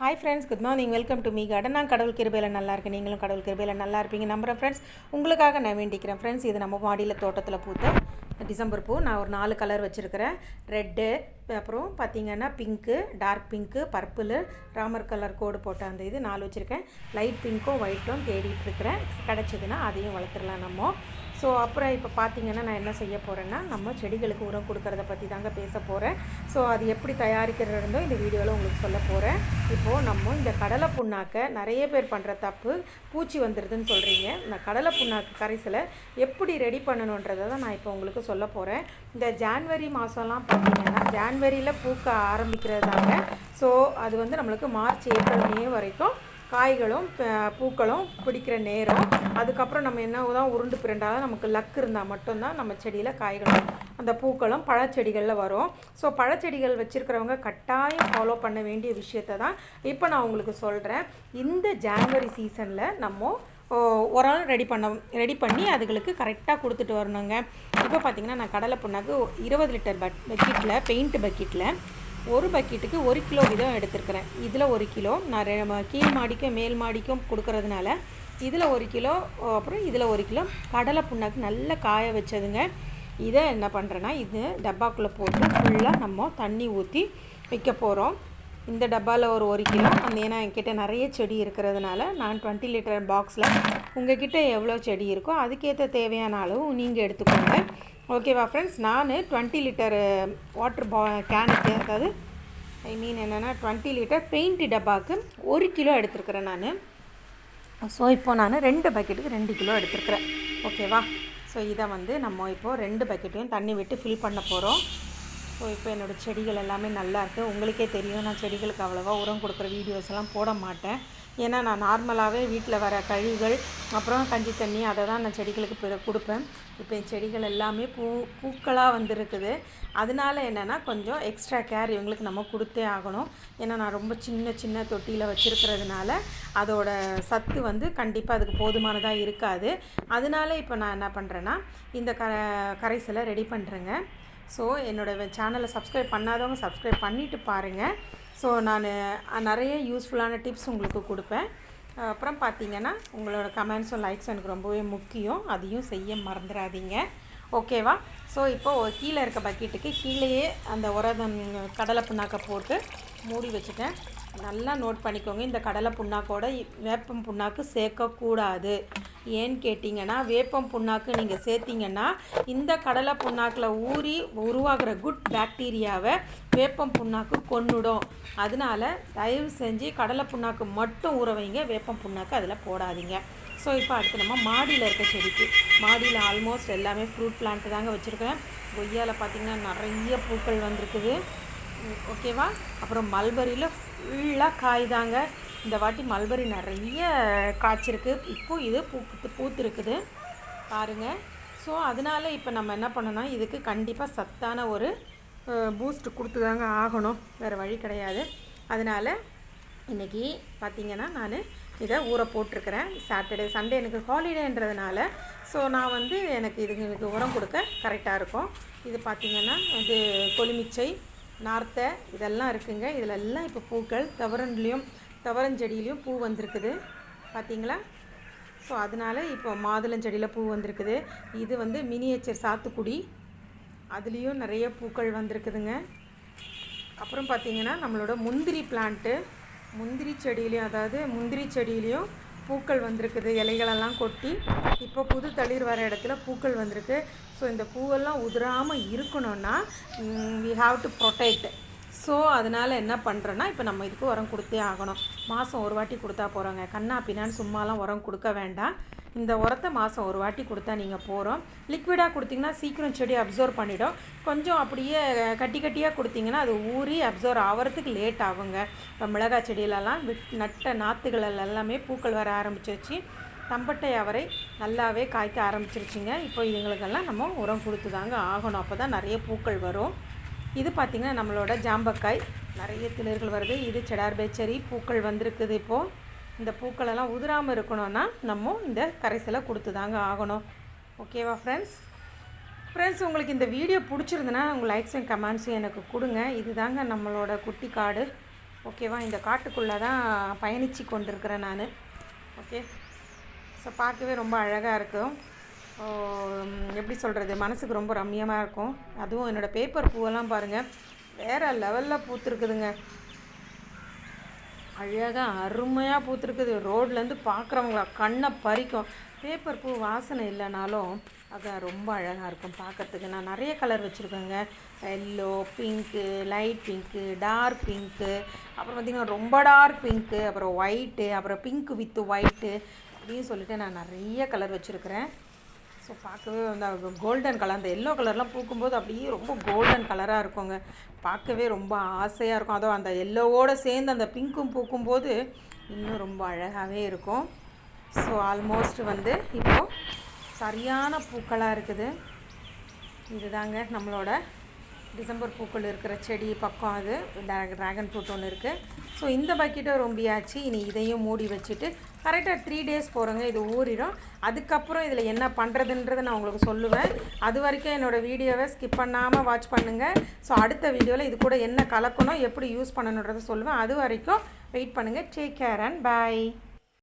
Hi friends good morning welcome to me garden நான் கடவுள் கிருபையில் நல்லா இருக்கேன். நீங்களும் கடவுள் கிருபையில் நல்லா இருப்பீங்க. நம்புகிறேன் ஃப்ரெண்ட்ஸ் உங்களுக்காக நான் வேண்டிக்கிறேன் ஃப்ரெண்ட்ஸ் இது நம்ம மாடியில் தோட்டத்தில் பூத்த டிசம்பர் பூ. நான் ஒரு நாலு கலர் வச்சுருக்கிறேன். ரெட்டு அப்புறம் பார்த்தீங்கன்னா pink dark pink purple Ramar colour கோடு போட்ட அந்த இது நாலு வச்சுருக்கேன். லைட் பிங்க்கும் ஒயிட்டும் தேடிட்டுருக்கிறேன் கிடச்சிதுன்னா அதையும் வளர்த்துடலாம் நம்ம. ஸோ அப்புறம் இப்போ பார்த்தீங்கன்னா நான் என்ன செய்ய போகிறேன்னா நம்ம செடிகளுக்கு உரம் கொடுக்கறத பற்றி தாங்க பேச போகிறேன் ஸோ அது எப்படி தயாரிக்கிறதோ இந்த வீடியோவில் உங்களுக்கு சொல்ல போகிறேன் இப்போது நம்ம இந்த கடலை புண்ணாக்கை நிறைய பேர் பண்ணுற தப்பு பூச்சி வந்துடுதுன்னு சொல்கிறீங்க இந்த கடலை புண்ணாக்கு கரைசலை எப்படி ரெடி பண்ணணுன்றதை தான் நான் இப்போ உங்களுக்கு சொல்ல போகிறேன் இந்த ஜான்வரி மாதம்லாம் பார்த்தீங்கன்னா ஜான்வரியில் பூக்க ஆரம்பிக்கிறது தாங்க ஸோ அது வந்து நம்மளுக்கு மார்ச் ஏப்ரல் மே வரைக்கும் காய்களும் பூக்களும் பிடிக்கிற நேரம். அதுக்கப்புறம் நம்ம என்ன தான் உருண்டு பிறண்டாலும் நமக்கு லக் இருந்தால் மட்டும்தான் நம்ம செடியில் காய்களும் அந்த பூக்களும் பழச்செடிகளில் வரும். ஸோ பழச்செடிகள் வச்சுருக்கிறவங்க கட்டாயம் ஃபாலோ பண்ண வேண்டிய விஷயத்த தான் இப்போ நான் உங்களுக்கு சொல்கிறேன் இந்த ஜான்வரி சீசனில் நம்ம ஓ, உரம் ரெடி பண்ண ரெடி பண்ணி அதுகளுக்கு கரெக்டாக கொடுத்துட்டு வரணுங்க. இப்போ பார்த்தீங்கன்னா நான் கடலை புண்ணாக்கு இருபது லிட்டர் பட் பக்கெட்டில் பெயிண்ட் பக்கெட்டில் ஒரு பக்கெட்டுக்கு ஒரு கிலோ வீதம் எடுத்துருக்குறேன். இதில் ஒரு கிலோ நான் கீழ் மாடிக்கும் மேல் மாடிக்கும் கொடுக்கறதுனால இதில் ஒரு கிலோ அப்புறம் இதில் ஒரு கிலோ கடலை புண்ணாக்கு நல்லா காய வச்சதுங்க. இதை என்ன பண்ணுறேன்னா இது டப்பாக்குள்ளே போட்டு ஃபுல்லாக நம்ம தண்ணி ஊற்றி வைக்க போகிறோம் இந்த டப்பாவில் ஒரு ஒரு கிலோ அந்த ஏன்னா என்கிட்ட நிறைய செடி இருக்கிறதுனால நான் டுவெண்ட்டி லிட்டர் பாக்ஸில் உங்கள் கிட்டே எவ்வளோ செடி இருக்கோ அதுக்கேற்ற தேவையான அளவு நீங்கள் எடுத்துக்கோங்க. ஓகேவா ஃப்ரெண்ட்ஸ் நான் டுவெண்ட்டி லிட்டர் வாட்டர் பா கேனுக்கு அதாவது ஐ மீன் என்னென்னா டுவெண்ட்டி லிட்டர் பெயிண்ட் டப்பாவுக்கு ஒரு கிலோ எடுத்துருக்குறேன் நான். ஸோ இப்போ நான் ரெண்டு பக்கெட்டுக்கு ரெண்டு கிலோ எடுத்துருக்குறேன். ஓகேவா ஸோ இதை வந்து நம்ம இப்போது ரெண்டு பக்கெட்டையும் தண்ணி விட்டு ஃபில் பண்ண போகிறோம் ஸோ இப்போ என்னோடய செடிகள் எல்லாமே நல்லா இருக்குது உங்களுக்கே தெரியும் நான் செடிகளுக்கு அவ்வளோவா உரம் கொடுக்குற வீடியோஸ் எல்லாம் போட மாட்டேன். ஏன்னா நான் நார்மலாகவே வீட்டில் வர கழிவுகள் அப்புறம் கஞ்சி தண்ணி அதை தான் நான் செடிகளுக்கு பிற- கொடுப்பேன். இப்போ என் செடிகள் எல்லாமே பூ பூக்களாக வந்திருக்குது. அதனால என்னென்னா கொஞ்சம் எக்ஸ்ட்ரா கேர் இவங்களுக்கு நம்ம கொடுத்தே ஆகணும். ஏன்னா நான் ரொம்ப சின்ன சின்ன தொட்டியில் வச்சுருக்கிறதுனால அதோட சத்து வந்து கண்டிப்பாக அதுக்கு போதுமானதாக இருக்காது. அதனால இப்போ நான் என்ன பண்ணுறேன்னா இந்த க கரைசலை ரெடி பண்ணுறேங்க ஸோ என்னோடய சேனலை சப்ஸ்கிரைப் பண்ணாதவங்க சப்ஸ்கிரைப் பண்ணிவிட்டு பாருங்கள் ஸோ நான் நிறைய யூஸ்ஃபுல்லான டிப்ஸ் உங்களுக்கு கொடுப்பேன். அப்புறம் பார்த்தீங்கன்னா உங்களோட கமெண்ட்ஸும் லைக்ஸும் எனக்கு ரொம்பவே முக்கியம். அதையும் செய்ய மறந்துடாதீங்க. ஓகேவா ஸோ இப்போ கீழே இருக்க பக்கெட்டுக்கு கீழேயே அந்த உரதம் கடலை புண்ணாக்கை போட்டு மூடி வச்சுட்டேன். நல்லா நோட் பண்ணிக்கோங்க. இந்த கடலை புண்ணாக்கோட வேப்பம் புண்ணாக்கு சேர்க்கக்கூடாது. ஏன்னு கேட்டிங்கன்னா வேப்பம் புண்ணாக்கு நீங்கள் சேர்த்திங்கன்னா இந்த கடலை புண்ணாக்கில் ஊறி உருவாகிற குட் பாக்டீரியாவை வேப்பம் புண்ணாக்கு கொன்னுடும். அதனால தயவு செஞ்சு கடலை புண்ணாக்கு மட்டும் ஊற வைங்க வேப்பம் புண்ணாக்கு அதில் போடாதீங்க. ஸோ இப்போ அடுத்து நம்ம மாடியில் இருக்க செடிக்கு மாடியில் ஆல்மோஸ்ட் எல்லாமே ஃப்ரூட் பிளான்ட்டு தாங்க வச்சுருக்கேன் கொய்யாவில் பார்த்திங்கன்னா நிறைய பூக்கள் வந்திருக்குது. ஓகேவா அப்புறம் மல்பரியில் ஃபுல்லாக காய் தாங்க. இந்த வாட்டி மல்பரி நிறைய காய்ச்சிருக்கு. இப்போ இது பூத்து பூத்துருக்குது. பாருங்கள் ஸோ அதனால இப்போ நம்ம என்ன பண்ணோம்னா இதுக்கு கண்டிப்பாக சத்தான ஒரு பூஸ்ட் கொடுத்து தாங்க ஆகணும். வேறு வழி கிடையாது. அதனால் இன்றைக்கி பார்த்திங்கன்னா நான் இதை ஊற போட்டிருக்கிறேன். சாட்டர்டே சண்டே எனக்கு ஹாலிடேன்றதுனால ஸோ நான் வந்து எனக்கு இதுங்களுக்கு உரம் கொடுக்க கரெக்டாக இருக்கும். இது பார்த்திங்கன்னா இது கொலுமிச்சை நார்த்தை இதெல்லாம் இருக்குங்க. இதில் எல்லாம் இப்போ பூக்கள் தவறன்லேயும் துவரஞ்செடியிலையும் பூ வந்திருக்குது. பார்த்தீங்களா ஸோ அதனால் இப்போ மாதுளஞ்செடியில் பூ வந்திருக்குது. இது வந்து மினியேச்சர் சாத்துக்குடி. அதுலேயும் நிறைய பூக்கள் வந்திருக்குதுங்க. அப்புறம் பார்த்தீங்கன்னா நம்மளோட முந்திரி பிளான்ட்டு முந்திரி செடியிலையும் அதாவது முந்திரி செடியிலையும் பூக்கள் வந்திருக்குது. இலைகளெல்லாம் கொட்டி இப்போ புது தளிர் வர இடத்துல பூக்கள் வந்திருக்கு. ஸோ இந்த பூவெல்லாம் உதிராமல் இருக்கணும்னா we have to protect so அதனால் என்ன பண்ணுறோன்னா இப்போ நம்ம இதுக்கு உரம் கொடுத்தே ஆகணும். மாதம் ஒரு வாட்டி கொடுத்தா போகிறோங்க கண்ணா பின்னான்னு சும்மாலாம் உரம் கொடுக்க வேண்டாம். இந்த உரத்தை மாதம் ஒரு வாட்டி கொடுத்தா நீங்கள் போகிறோம் லிக்விடாக கொடுத்தீங்கன்னா சீக்கிரம் செடி அப்சர்வ் பண்ணிடும். கொஞ்சம் அப்படியே கட்டி கட்டியாக கொடுத்தீங்கன்னா அது ஊறி அப்சர்வ் ஆகிறதுக்கு லேட் ஆகுங்க. இப்போ மிளகாய் செடியிலலாம் விட் நட்ட நாற்றுகள் எல்லாமே பூக்கள் வர ஆரம்பிச்சிருச்சு. தம்பட்டை அவரை நல்லாவே காய்க்க ஆரம்பிச்சிருச்சுங்க. இப்போ இதுங்களுக்கெல்லாம் நம்ம உரம் கொடுத்து தாங்க ஆகணும். அப்போ தான் நிறைய பூக்கள் வரும். இது பார்த்திங்கன்னா நம்மளோட ஜாம்பக்காய். நிறைய திணறுகள் வருது. இது செடார் பேச்சரி. பூக்கள் வந்திருக்குது இப்போது இந்த பூக்களெல்லாம் உதிராமல் இருக்கணும்னா நம்ம இந்த கரைசலை கொடுத்து தாங்க ஆகணும். ஓகேவா ஃப்ரெண்ட்ஸ் ஃப்ரெண்ட்ஸ் உங்களுக்கு இந்த வீடியோ பிடிச்சிருந்துன்னா உங்கள் லைக்ஸ் அண்ட் கமெண்ட்ஸும் எனக்கு கொடுங்க. இது தாங்க நம்மளோட குட்டி காடு. ஓகேவா இந்த காட்டுக்குள்ளே தான் பயணித்து கொண்டிருக்கிறேன் நான். ஓகே. ஸோ பார்க்கவே ரொம்ப அழகாக இருக்கும் எப்படி சொல்கிறது மனசுக்கு ரொம்ப ரம்மியமாக இருக்கும். அதுவும் என்னோடய பேப்பர் பூவெல்லாம் பாருங்கள் வேறு லெவலில் பூத்துருக்குதுங்க. அழகாக அருமையாக பூத்துருக்குது. ரோட்லேருந்து பார்க்குறவங்கள கண்ணை பறிக்கும். பேப்பர் பூ வாசனை இல்லைனாலும் அது ரொம்ப அழகாக இருக்கும் பார்க்கறதுக்கு நான் நிறைய கலர் வச்சுருக்கேங்க. Yellow pink light pink dark pink அப்புறம் பார்த்திங்கன்னா ரொம்ப டார்க் பிங்க்கு அப்புறம் ஒயிட்டு அப்புறம் பிங்க் வித்து ஒயிட்டு அப்படின்னு சொல்லிட்டு நான் நிறைய கலர் வச்சுருக்கிறேன். ஸோ பார்க்கவே அந்த கோல்டன் கலர் அந்த எல்லோ கலர்லாம் பூக்கும்போது அப்படியே ரொம்ப கோல்டன் கலராக இருக்குங்க. பார்க்கவே ரொம்ப ஆசையாக இருக்கும். அதுவும் அந்த எல்லோவோடு சேர்ந்து அந்த பிங்க்கும் பூக்கும்போது இன்னும் ரொம்ப அழகாகவே இருக்கும். ஸோ ஆல்மோஸ்ட் வந்து இப்போது சரியான பூக்களாக இருக்குது. இதுதாங்க நம்மளோட டிசம்பர் பூக்கள் இருக்கிற செடி பக்கம் அது. ட்ராகன் ஃப்ரூட் ஒன்று இருக்குது ஸோ இந்த பக்கெட்டை ரொம்பியாச்சு. இனி இதையும் மூடி வச்சுட்டு கரெக்டாக த்ரீ டேஸ் போகிறோங்க இது ஊறிடும் அதுக்கப்புறம் இதில் என்ன பண்ணுறதுன்றதை நான் உங்களுக்கு சொல்லுவேன். அது வரைக்கும் என்னோடய வீடியோவை ஸ்கிப் பண்ணாமல் வாட்ச் பண்ணுங்கள் ஸோ அடுத்த வீடியோவில் இது கூட என்ன கலக்கணும் எப்படி யூஸ் பண்ணணுன்றதை சொல்லுவேன். அது வரைக்கும் வெயிட் பண்ணுங்கள் டேக் கேர் அண்ட் பாய்